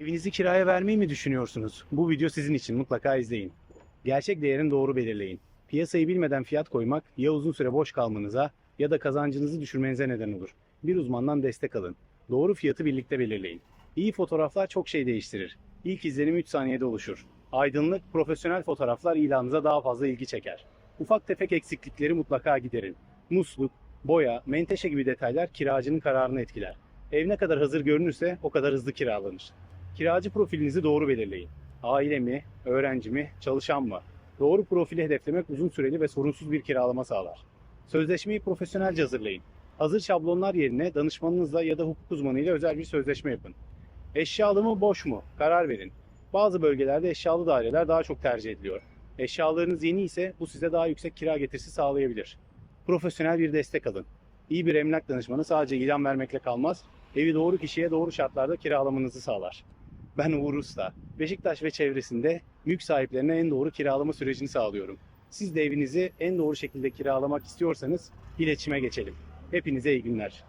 Evinizi kiraya vermeyi mi düşünüyorsunuz? Bu video sizin için mutlaka izleyin. Gerçek değerini doğru belirleyin. Piyasayı bilmeden fiyat koymak ya uzun süre boş kalmanıza ya da kazancınızı düşürmenize neden olur. Bir uzmandan destek alın. Doğru fiyatı birlikte belirleyin. İyi fotoğraflar çok şey değiştirir. İlk izlenim 3 saniyede oluşur. Aydınlık, profesyonel fotoğraflar ilanınıza daha fazla ilgi çeker. Ufak tefek eksiklikleri mutlaka giderin. Musluk, boya, menteşe gibi detaylar kiracının kararını etkiler. Ev ne kadar hazır görünürse o kadar hızlı kiralanır. Kiracı profilinizi doğru belirleyin. Aile mi, öğrenci mi, çalışan mı? Doğru profili hedeflemek uzun süreli ve sorunsuz bir kiralama sağlar. Sözleşmeyi profesyonelce hazırlayın. Hazır şablonlar yerine danışmanınızla ya da hukuk uzmanıyla özel bir sözleşme yapın. Eşyalı mı, boş mu? Karar verin. Bazı bölgelerde eşyalı daireler daha çok tercih ediliyor. Eşyalarınız yeni ise bu size daha yüksek kira getirisi sağlayabilir. Profesyonel bir destek alın. İyi bir emlak danışmanı sadece ilan vermekle kalmaz, evi doğru kişiye doğru şartlarda kiralamanızı sağlar. Ben Uğur Usta. Beşiktaş ve çevresinde mülk sahiplerine en doğru kiralama sürecini sağlıyorum. Siz de evinizi en doğru şekilde kiralamak istiyorsanız iletişime geçelim. Hepinize iyi günler.